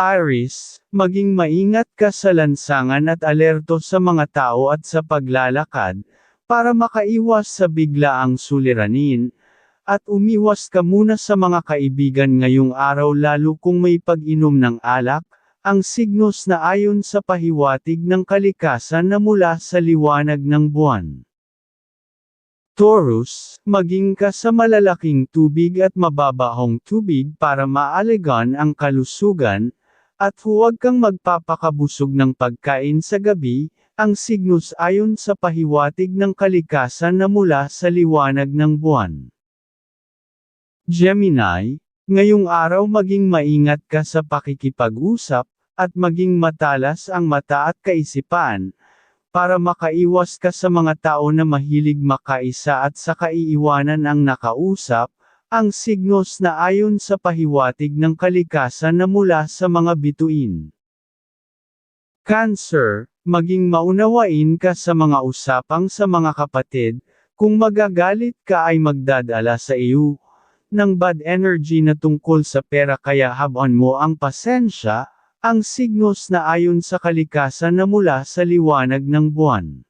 Aris, maging maingat ka sa lansangan at alerto sa mga tao at sa paglalakad, para makaiwas sa biglaang suliranin, at umiwas ka muna sa mga kaibigan ngayong araw lalo kung may pag-inom ng alak, ang signos na ayon sa pahiwatig ng kalikasan na mula sa liwanag ng buwan. Taurus, maging ka sa malalaking tubig at mababahong tubig para maaligan ang kalusugan, at huwag kang magpapakabusog ng pagkain sa gabi, ang signos ayon sa pahiwatig ng kalikasan na mula sa liwanag ng buwan. Gemini, ngayong araw maging maingat ka sa pakikipag-usap, at maging matalas ang mata at kaisipan, para makaiwas ka sa mga tao na mahilig makaisa at sa kaiiwanan ang nakausap, ang signos na ayon sa pahiwatig ng kalikasan na mula sa mga bituin. Cancer, maging maunawain ka sa mga usapang sa mga kapatid, kung magagalit ka ay magdadala sa iyo, ng bad energy na tungkol sa pera kaya habon mo ang pasensya, ang signos na ayon sa kalikasan na mula sa liwanag ng buwan.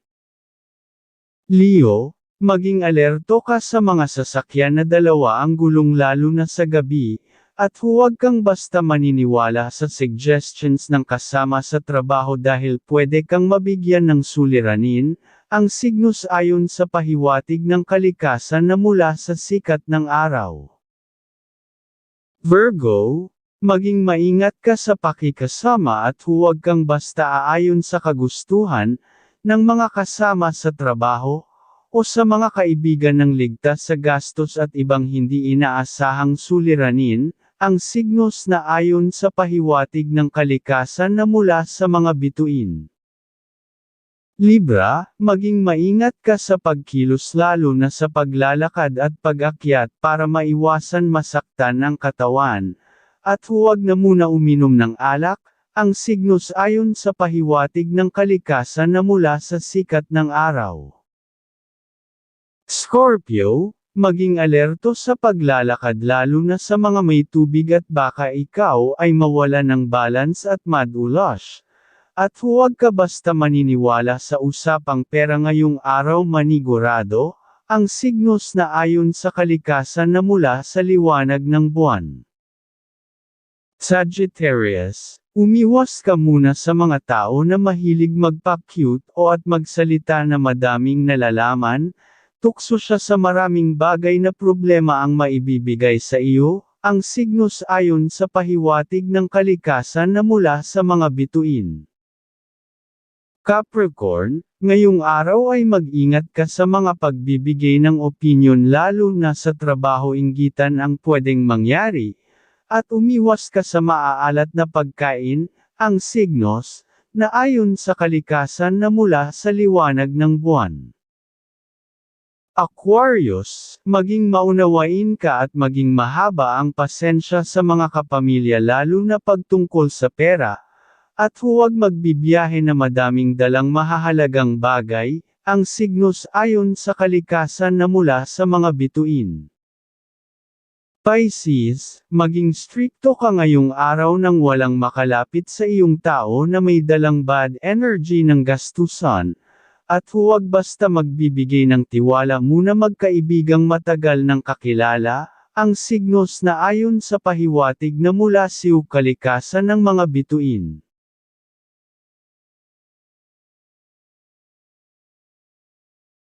Leo, Maging alerto ka sa mga sasakyan na dalawa ang gulong lalo na sa gabi, at huwag kang basta maniniwala sa suggestions ng kasama sa trabaho dahil pwede kang mabigyan ng suliranin, ang signos ayon sa pahiwatig ng kalikasan na mula sa sikat ng araw. Virgo, maging maingat ka sa pakikasama at huwag kang basta aayon sa kagustuhan ng mga kasama sa trabaho, o sa mga kaibigan ng ligtas sa gastos at ibang hindi inaasahang suliranin, ang signos na ayon sa pahiwatig ng kalikasan na mula sa mga bituin. Libra, maging maingat ka sa pagkilos lalo na sa paglalakad at pag-akyat para maiwasan masaktan ang katawan, at huwag na muna uminom ng alak, ang signos ayon sa pahiwatig ng kalikasan na mula sa sikat ng araw. Scorpio, maging alerto sa paglalakad lalo na sa mga may tubig at baka ikaw ay mawala ng balance at madulas. At huwag ka basta maniniwala sa usapang pera ngayong araw manigurado, ang signos na ayon sa kalikasan na mula sa liwanag ng buwan. Sagittarius, umiwas ka muna sa mga tao na mahilig magpa-cute o at magsalita na madaming nalalaman, Tukso siya sa maraming bagay na problema ang maibibigay sa iyo, ang signos ayon sa pahiwatig ng kalikasan na mula sa mga bituin. Capricorn, ngayong araw ay mag-ingat ka sa mga pagbibigay ng opinyon lalo na sa trabaho inggitan ang pwedeng mangyari, at umiwas ka sa maaalat na pagkain, ang signos, na ayon sa kalikasan na mula sa liwanag ng buwan. Aquarius, maging maunawain ka at maging mahaba ang pasensya sa mga kapamilya lalo na pagtungkol sa pera, at huwag magbibiyahe na madaming dalang mahahalagang bagay, ang signos ayon sa kalikasan na mula sa mga bituin. Pisces, maging strikto ka ngayong araw nang walang makalapit sa iyong tao na may dalang bad energy ng gastusan, at huwag basta magbibigay ng tiwala muna magkaibigang matagal ng kakilala, ang signos na ayon sa pahiwatig na mula siw kalikasan ng mga bituin.